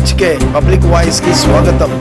HK public voice కి స్వాగతం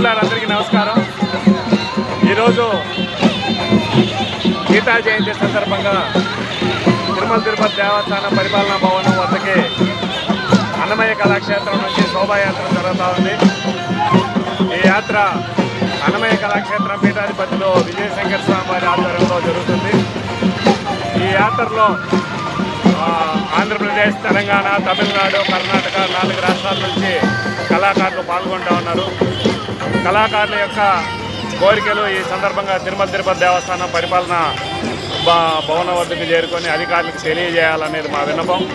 మిత్రులందరికీ నమస్కారం. ఈరోజు గీతా జయంతి సందర్భంగా తిరుమల తిరుపతి దేవస్థానం పరిపాలనా భవనం వద్దకి అన్నమయ్య కళాక్షేత్రం నుంచి శోభాయాత్ర జరుగుతూ ఉంది. ఈ యాత్ర అన్నమయ్య కళాక్షేత్రం పీఠాధిపతిలో విజయశంకర్ స్వామి వారి ఆధ్వర్యంలో జరుగుతుంది. ఈ యాత్రలో ఆంధ్రప్రదేశ్ తెలంగాణ తమిళనాడు కర్ణాటక నాలుగు రాష్ట్రాల నుంచి కళాకారులు పాల్గొంటూ ఉన్నారు. కళాకారుల యొక్క కోరికలు ఈ సందర్భంగా తిరుమల తిరుపతి దేవస్థానం పరిపాలన భ- భవనం వద్దకు చేరుకొని అధికారులకు తెలియజేయాలనేది మా విన్నపం.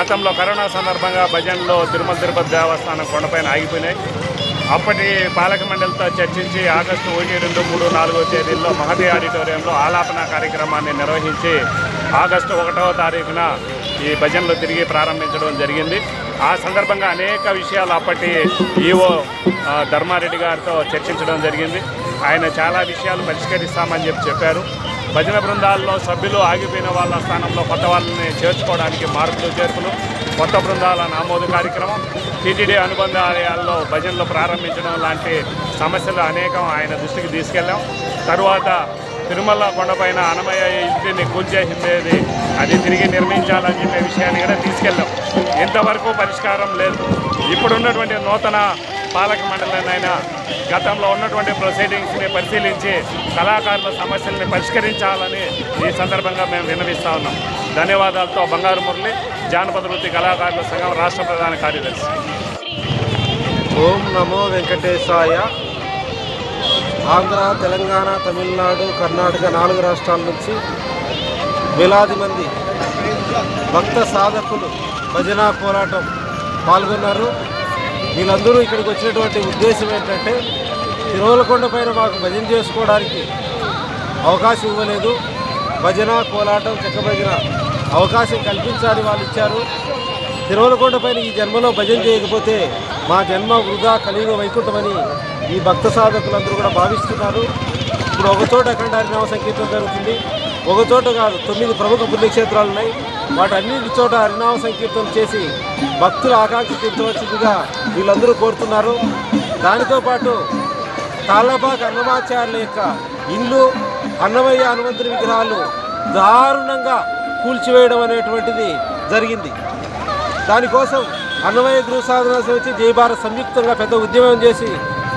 గతంలో కరోనా సందర్భంగా భజనలో తిరుమల తిరుపతి దేవస్థానం కొండపైన ఆగిపోయినాయి. అప్పటి పాలక మండలితో చర్చించి ఆగస్టు ఒకటి రెండు మూడు నాలుగో తేదీల్లో మహతి ఆడిటోరియంలో ఆలాపన కార్యక్రమాన్ని నిర్వహించి ఆగస్టు ఒకటవ తారీఖున ఈ భజనలు తిరిగి ప్రారంభించడం జరిగింది. ఆ సందర్భంగా అనేక విషయాలు అప్పటి ఈఓ ధర్మారెడ్డి గారితో చర్చించడం జరిగింది. ఆయన చాలా విషయాలు పరిష్కరిస్తామని చెప్పి చెప్పారు. భజన బృందాల్లో సభ్యులు ఆగిపోయిన వాళ్ళ స్థానంలో కొత్త వాళ్ళని చేర్చుకోవడానికి మార్పులు చేర్పులు కొత్త బృందాల నామోదు కార్యక్రమం టీటీడీ అనుబంధ ఆలయాల్లో భజనలు ప్రారంభించడం లాంటి సమస్యలు అనేకం ఆయన దృష్టికి తీసుకెళ్ళాం. తరువాత తిరుమల కొండపైన అనమయ్య ఇంటిని కూల్చేసిందేది? అది తిరిగి నిర్మించాలని చెప్పే విషయాన్ని కూడా తీసుకెళ్ళాం. ఇంతవరకు పరిష్కారం లేదు. ఇప్పుడున్నటువంటి నూతన పాలక మండలినైనా గతంలో ఉన్నటువంటి ప్రొసీడింగ్స్ని పరిశీలించి కళాకారుల సమస్యల్ని పరిష్కరించాలని ఈ సందర్భంగా మేము విన్నవిస్తా ఉన్నాం. ధన్యవాదాలతో బంగారు మురళి జానపద వృత్తి కళాకారుల సంఘం రాష్ట్ర ప్రధాన కార్యదర్శి. ఓం నమో వెంకటేశాయ. ఆంధ్ర తెలంగాణ తమిళనాడు కర్ణాటక నాలుగు రాష్ట్రాల నుంచి వేలాది మంది భక్త సాధకులు భజన పోరాటం పాల్గొన్నారు. వీళ్ళందరూ ఇక్కడికి వచ్చినటువంటి ఉద్దేశం ఏంటంటే తిరువలకొండ పైన మాకు భజన చేసుకోవడానికి అవకాశం ఇవ్వలేదు. భజన కోలాటం చెక్క భజన అవకాశం కల్పించాలని వాళ్ళు ఇచ్చారు. తిరుమలకొండ పైన ఈ జన్మలో భజన చేయకపోతే మా జన్మ వృధా కలియుగ వైకుంఠమని ఈ భక్త సాధకులందరూ కూడా భావిస్తున్నారు. ఇప్పుడు ఒక అఖండారి అఖండ సంకీర్తన జరుగుతుంది. ఒకచోట కాదు తొమ్మిది ప్రముఖ పుణ్యక్షేత్రాలు ఉన్నాయి. వాటన్నిటి చోట హరినామ సంకీర్తనం చేసి భక్తుల ఆకాంక్ష తీర్చవచ్చుగా వీళ్ళందరూ కోరుతున్నారు. దానితో పాటు తాళ్ళపాక అన్నమాచార్యుల యొక్క ఇల్లు అన్నమయ్య హనుమంతుని విగ్రహాలు దారుణంగా కూల్చివేయడం అనేటువంటిది జరిగింది. దానికోసం అన్నమయ్య గృహ సాధన సమితి జై భారత్ సంయుక్తంగా పెద్ద ఉద్యమం చేసి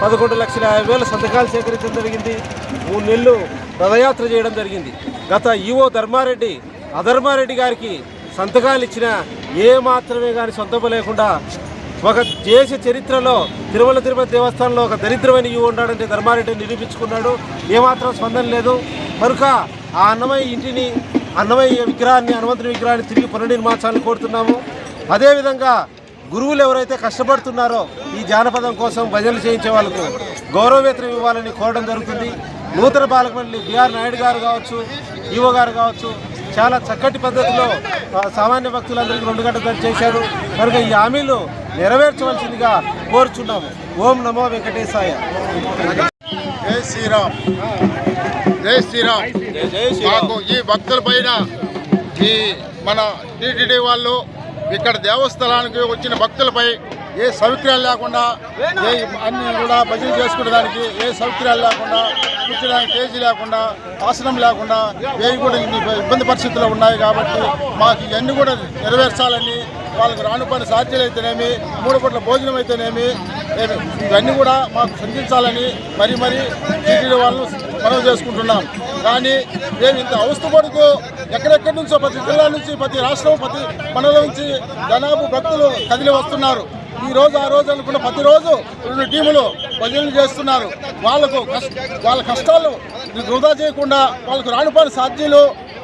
పదకొండు లక్షల యాభై వేల సంతకాలు సేకరించడం జరిగింది. మూడు నెలలు రథయాత్ర చేయడం జరిగింది. గత ఈవో ధర్మారెడ్డి అధర్మారెడ్డి గారికి సంతకాలు ఇచ్చిన ఏ మాత్రమే కానీ సొంతపు లేకుండా ఒక దేశ చరిత్రలో తిరుమల తిరుపతి దేవస్థానంలో ఒక దరిద్రమైన ఈవో ఉన్నాడంటే ధర్మారెడ్డి నిరూపించుకున్నాడు. ఏమాత్రం స్పందన లేదు. కనుక ఆ అన్నమయ్య ఇంటిని అన్నమయ్య విగ్రహాన్ని హనుమంతుని విగ్రహాన్ని తిరిగి పునర్నిర్మాణాలను కోరుతున్నాము. అదేవిధంగా గురువులు ఎవరైతే కష్టపడుతున్నారో ఈ జానపదం కోసం భజనలు చేయించే వాళ్ళకు గౌరవ వేతనం ఇవ్వాలని కోరడం జరుగుతుంది. నూతన పాలకమండలి బిఆర్ నాయుడు గారు కావచ్చు ఈవో గారు కావచ్చు చాలా చక్కటి పద్ధతిలో ఆ, సామాన్య భక్తులందరికీ రెండు గంటలు చేశారు. కనుక ఈ హామీలు నెరవేర్చవలసిందిగా కోరుచున్నాము. ఓం నమో వెంకటేశాయ. జై శ్రీరామ్. జై శ్రీరామ్. మాకు ఈ భక్తుల పైన ఈ మన టీటీడీ వాళ్ళు ఇక్కడ దేవస్థలానికి వచ్చిన భక్తులపై ఏ సౌకర్యాలు లేకుండా ఏ అన్ని కూడా భజన చేసుకునేదానికి ఏ సౌకర్యాలు లేకుండా కూర్చోడానికి కేజీ లేకుండా ఆసనం లేకుండా ఏవి కూడా ఇన్ని ఇబ్బంది పరిస్థితుల్లో ఉన్నాయి కాబట్టి మాకు ఇవన్నీ కూడా నెరవేర్చాలని వాళ్ళకి రాను పని సాధ్యాలు అయితేనేమి మూడు పూట్ల భోజనం అయితేనేమి ఇవన్నీ కూడా మాకు సంధించాలని మరి మరి టీటీడీ వాళ్ళను మనవి చేసుకుంటున్నాం. కానీ మేము ఇంత అవస్థ పడుతూ ఎక్కడెక్కడి నుంచో ప్రతి జిల్లా నుంచి ప్రతి రాష్ట్రం ప్రతి మండలం నుంచి జనాభా భక్తులు కదిలి వస్తున్నారు. ఈ రోజు ఆ రోజు అనుకున్న ప్రతిరోజు రెండు టీములు భజనలు చేస్తున్నారు. వాళ్ళకు కష్ట వాళ్ళ కష్టాలు వృధా చేయకుండా వాళ్ళకు రానుపాని సాధ్యలు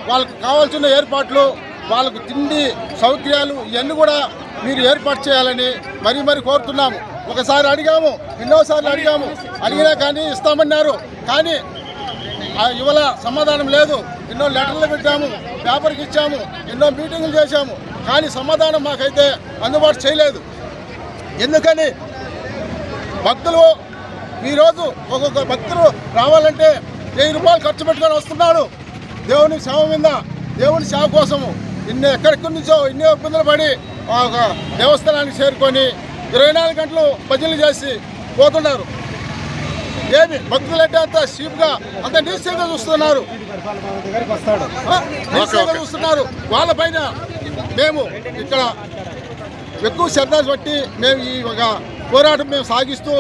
వాళ్ళకు కావాల్సిన ఏర్పాట్లు వాళ్ళకు తిండి సౌకర్యాలు ఇవన్నీ కూడా మీరు ఏర్పాటు చేయాలని మరీ మరి కోరుతున్నాము. ఒకసారి అడిగాము ఎన్నోసార్లు అడిగాము. అడిగినా కానీ ఇస్తామన్నారు. కానీ ఇవాళ సమాధానం లేదు. ఎన్నో లెటర్లు పెట్టాము పేపర్కి ఇచ్చాము ఎన్నో మీటింగులు చేశాము. కానీ సమాధానం మాకైతే అందుబాటు చేయలేదు. ఎందుకని? భక్తులు ఈరోజు ఒక్కొక్క భక్తులు రావాలంటే వెయ్యి రూపాయలు ఖర్చు పెట్టుకొని వస్తున్నాడు దేవుని సేవ మీద దేవుని సేవ కోసము ఇన్ని ఎక్కడెక్కడి నుంచో ఎన్నో ఇబ్బందులు పడి ఒక దేవస్థానానికి చేరుకొని ఇరవై నాలుగు గంటలు భజనలు చేసి పోతున్నారు. ఏమి భక్తులంటే అంత చీప్గా అంత నిశ్చయంగా చూస్తున్నారు. ఆ, నిశ్చయంగా చూస్తున్నారు. వాళ్ళపైన మేము ఇక్కడ ఎక్కువ శ్రద్ధ బట్టి మేము ఈ ఒక పోరాటం మేము సాగిస్తూ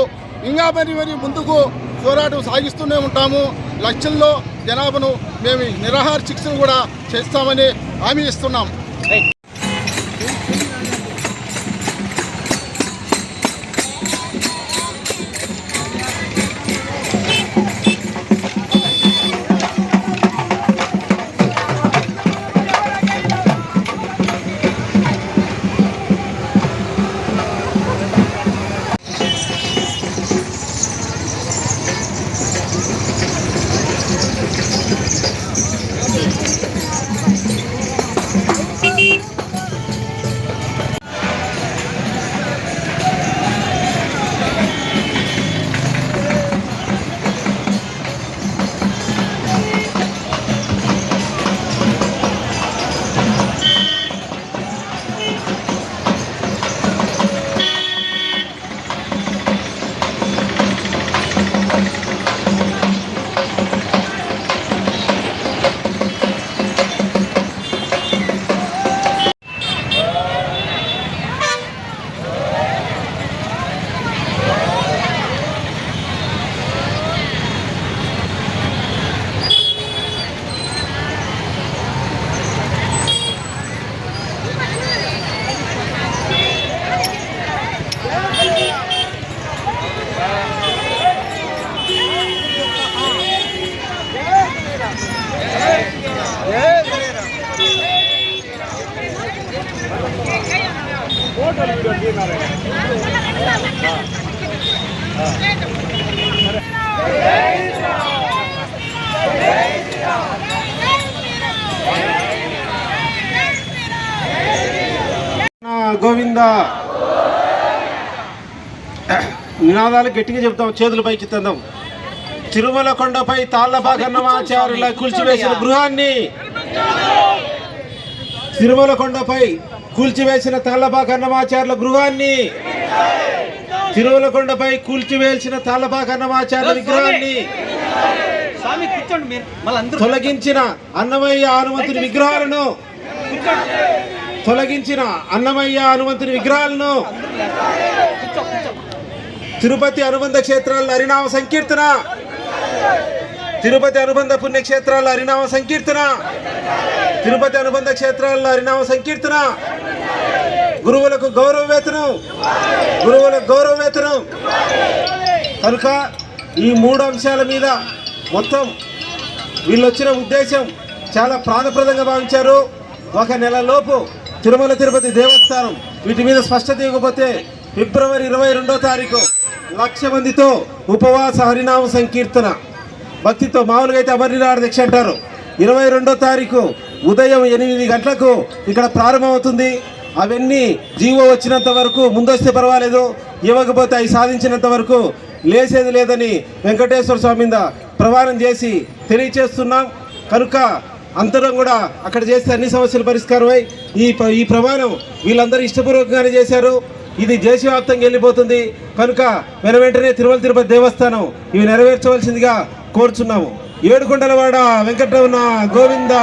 ఇంకా మరి మరి ముందుకు పోరాటం సాగిస్తూనే ఉంటాము. లక్షల్లో జనాభాను మేము నిరాహార శిక్షను కూడా చేస్తామని హామీ ఇస్తున్నాం. గోవింద. నినాదాలు గట్టిగా చెప్తాం చేతులు పైకి తిరుమల కొండపై తాళ్ళపాకన్నమాచారుల కూల్చివేసిన గృహాన్ని తిరుమల కొండపై కూల్చివేసిన తాళ్ళపాకన్నమాచారుల గృహాన్ని తిరుమల కొండపై విగ్రహాన్ని కూర్చోండి మీరు. మళ్ళీ అందరూ తొలగించిన అన్నమయ్య హనుమంతుని విగ్రహాలను. తొలగించిన అన్నమయ్య హనుమంతుని విగ్రహాలను. తిరుపతి అనుబంధ క్షేత్రాల హరినామ సంకీర్తన. తిరుపతి అనుబంధ పుణ్యక్షేత్రాల హరినామ సంకీర్తన. తిరుపతి అనుబంధ క్షేత్రాల హరినామ సంకీర్తన. గురువులకు గౌరవ వేతనం గురువులకు గౌరవ వేతనం కనుక ఈ మూడు అంశాల మీద మొత్తం వీళ్ళు వచ్చిన ఉద్దేశం చాలా ప్రాణప్రదంగా భావించారు. ఒక నెల లోపు తిరుమల తిరుపతి దేవస్థానం వీటి మీద స్పష్టత ఇవ్వకపోతే ఫిబ్రవరి ఇరవై రెండో తారీఖు లక్ష మందితో ఉపవాస హరినామ సంకీర్తన. భక్తితో మామూలుగా అయితే అమర్నాథ దీక్ష అంటారు. ఇరవై రెండో తారీఖు ఉదయం ఎనిమిది గంటలకు ఇక్కడ ప్రారంభమవుతుంది. అవన్నీ జీవో వచ్చినంత వరకు ముందొస్తే పర్వాలేదు. ఇవ్వకపోతే అవి సాధించినంత వరకు లేసేది లేదని వెంకటేశ్వర స్వామి మీద ప్రమాణం చేసి తెలియచేస్తున్నాం. కనుక అంతరం కూడా అక్కడ చేస్తే అన్ని సమస్యలు పరిష్కారమై ఈ ఈ ప్రమాణం వీళ్ళందరూ ఇష్టపూర్వకంగానే చేశారు. ఇది దేశవ్యాప్తంగా వెళ్ళిపోతుంది. కనుక వెన వెంటనే తిరుమల తిరుపతి దేవస్థానం ఇవి నెరవేర్చవలసిందిగా కోరుచున్నాము. ఏడుకొండలవాడ వెంకటరమణ గోవింద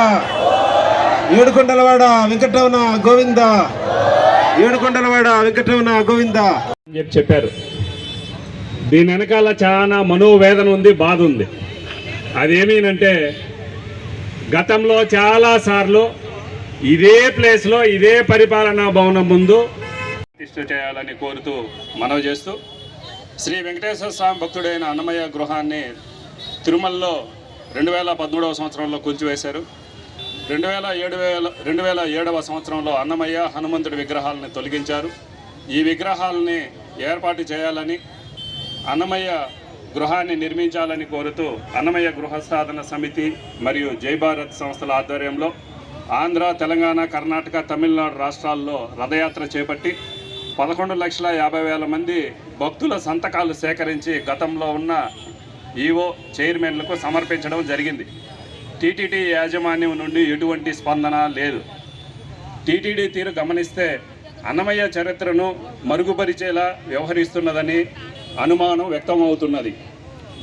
ఏడుకొండలవాడ వెంకటరమణ గోవింద. ఏడుకొండలవాడ వెంకటరమణ గోవింద. అని చెప్పి చెప్పారు. దీని వెనకాల చాలా మనోవేదన ఉంది బాధ ఉంది. అదేమీనంటే గతంలో చాలాసార్లు ఇదే ప్లేస్లో ఇదే పరిపాలనా భవనం ముందు ప్రతిష్ఠ చేయాలని కోరుతూ మనవి చేస్తూ శ్రీ వెంకటేశ్వర స్వామి భక్తుడైన అన్నమయ్య గృహాన్ని తిరుమలలో రెండు వేల పదమూడవ సంవత్సరంలో కూల్చివేశారు. రెండు వేల ఏడు వేల రెండు వేల ఏడవ సంవత్సరంలో అన్నమయ్య హనుమంతుడి విగ్రహాలను తొలగించారు. ఈ విగ్రహాలని ఏర్పాటు చేయాలని అన్నమయ్య గృహాన్ని నిర్మించాలని కోరుతూ అన్నమయ్య గృహ సాధన సమితి మరియు జై భారత్ సంస్థల ఆధ్వర్యంలో ఆంధ్ర తెలంగాణ కర్ణాటక తమిళనాడు రాష్ట్రాల్లో రథయాత్ర చేపట్టి పదకొండు లక్షల యాభై వేల మంది భక్తుల సంతకాలు సేకరించి గతంలో ఉన్న ఈఓ చైర్మన్లకు సమర్పించడం జరిగింది. టీటీడీ యాజమాన్యం నుండి ఎటువంటి స్పందన లేదు. టీటీడీ తీరు గమనిస్తే అన్నమయ్య చరిత్రను మరుగుపరిచేలా వ్యవహరిస్తున్నదని అనుమానం వ్యక్తమవుతున్నది.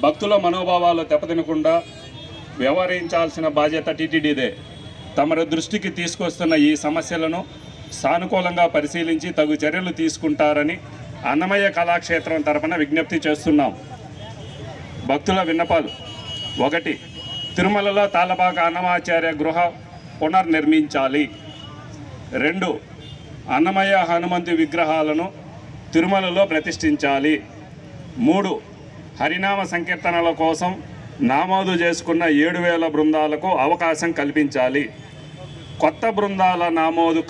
భక్తుల మనోభావాలు దెబ్బతినకుండా వ్యవహరించాల్సిన బాధ్యత టీటీడీదే. తమరి దృష్టికి తీసుకొస్తున్న ఈ సమస్యలను సానుకూలంగా పరిశీలించి తగు చర్యలు తీసుకుంటారని అన్నమయ్య కళాక్షేత్రం తరపున విజ్ఞప్తి చేస్తున్నాం. భక్తుల విన్నపాలు. ఒకటి తిరుమలలో తాళపాక అన్నమాచార్య గృహ పునర్నిర్మించాలి. రెండు అన్నమయ్య హనుమంతు విగ్రహాలను తిరుమలలో ప్రతిష్ఠించాలి. మూడు హరినామ సంకీర్తనల కోసం నామోదు చేసుకున్న ఏడు వేల బృందాలకు అవకాశం కల్పించాలి. కొత్త బృందాల నామోదు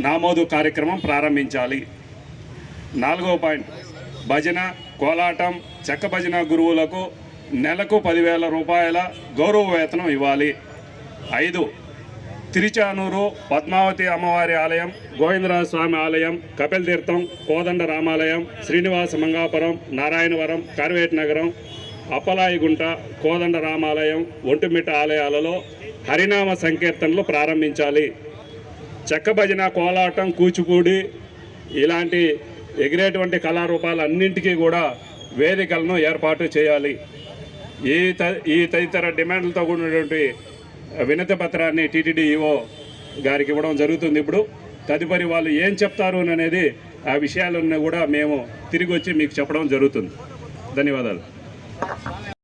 నామోదు కార్యక్రమం ప్రారంభించాలి. నాలుగో పాయింట్ భజన కోలాటం చెక్క భజన గురువులకు నెలకు పదివేల రూపాయల గౌరవ వేతనం ఇవ్వాలి. ఐదు తిరుచానూరు పద్మావతి అమ్మవారి ఆలయం గోవిందరాజ స్వామి ఆలయం కపిల్ తీర్థం కోదండ రామాలయం శ్రీనివాస మంగాపురం నారాయణవరం కార్వేట్ నగరం అప్పలాయిగుంట కోదండ రామాలయం ఒంటిమిట్ట ఆలయాలలో హరినామ సంకీర్తనలు ప్రారంభించాలి. చెక్క భజన కోలాటం కూచిపూడి ఇలాంటి ఎగిరేటువంటి కళారూపాలు అన్నింటికీ కూడా వేదికలను ఏర్పాటు చేయాలి. ఈ త ఈ తదితర డిమాండ్లతో కూడినటువంటి వినతి పత్రాన్ని టీటీడీఈఓ గారికి ఇవ్వడం జరుగుతుంది. ఇప్పుడు తదుపరి వాళ్ళు ఏం చెప్తారు అనేది ఆ విషయాలను కూడా మేము తిరిగి వచ్చి మీకు చెప్పడం జరుగుతుంది. ధన్యవాదాలు.